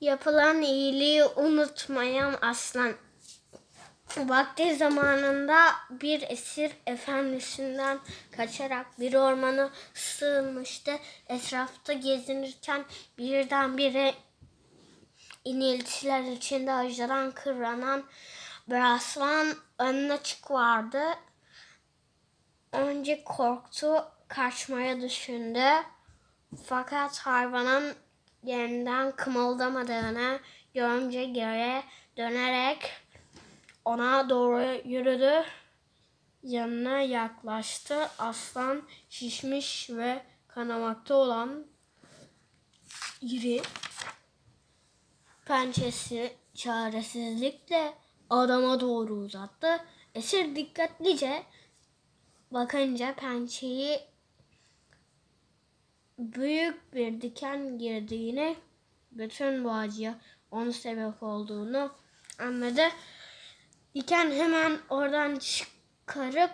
Yapılan iyiliği unutmayan aslan. Vakti zamanında bir esir efendisinden kaçarak bir ormana sığınmıştı. Etrafta gezinirken birdenbire iniltiler içinde acıdan kıvranan bir aslan önüne çıkvardı. Önce korktu, kaçmaya düşündü. Fakat hayvanın yerinden kımıldamadığını görünce geri dönerek ona doğru yürüdü. Yanına yaklaştı. Aslan şişmiş ve kanamakta olan iri pençesi çaresizlikle adama doğru uzattı. Esir dikkatlice bakınca pençeyi büyük bir diken girdiğini, bütün bu acıya onun sebep olduğunu anladı. Diken hemen oradan çıkarıp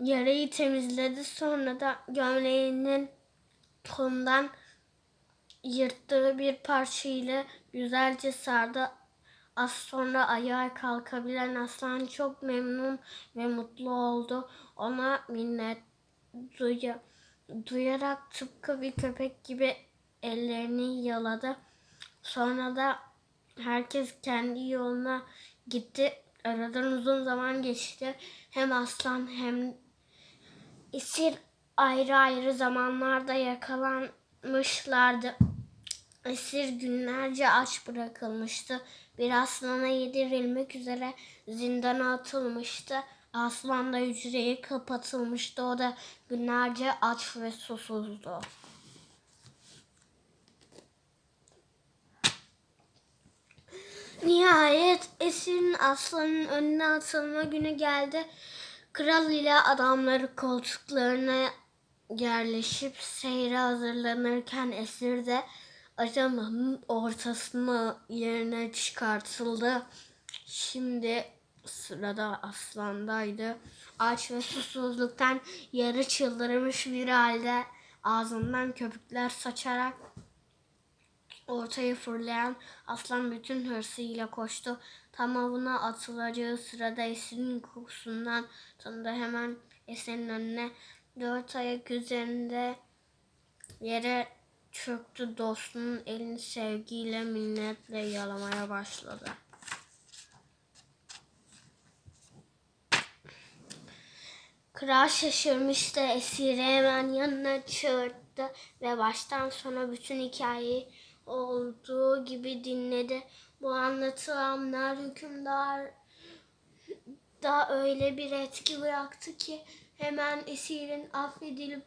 yarayı temizledi. Sonra da gömleğinin kolundan yırttığı bir parçayla güzelce sardı. Az sonra ayağa kalkabilen aslan çok memnun ve mutlu oldu. Ona minnet duya, duyarak tıpkı bir köpek gibi ellerini yaladı. Sonra da herkes kendi yoluna gitti. Aradan uzun zaman geçti. Hem aslan hem esir ayrı ayrı zamanlarda yakalanmışlardı. Esir günlerce aç bırakılmıştı. Bir aslana yedirilmek üzere zindana atılmıştı. Aslan da hücreye kapatılmıştı. O da günlerce aç ve susuzdu. Nihayet esirin aslanın önüne atılma günü geldi. Kral ile adamları koltuklarına yerleşip seyre hazırlanırken esir de adamın ortasına yerine çıkartıldı. Şimdi sırada aslandaydı. Aç ve susuzluktan yarı çıldırmış bir halde ağzından köpükler saçarak ortaya fırlayan aslan bütün hırsıyla koştu. Tam avına atılacağı sırada esirin kokusundan tanıdı. Hemen esirin önüne dört ayak üzerinde yere çöktü. Dostunun elini sevgiyle minnetle yalamaya başladı. Kral şaşırmıştı. Esiri hemen yanına çağırdı ve baştan sona bütün hikayeyi olduğu gibi dinledi. Bu anlatılanlar hükümdar da öyle bir etki bıraktı ki hemen esirin affedilip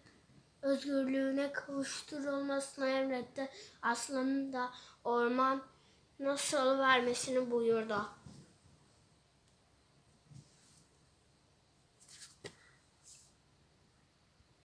özgürlüğüne kavuşturulmasını emretti. Aslanın da orman nasıl vermesini buyurdu.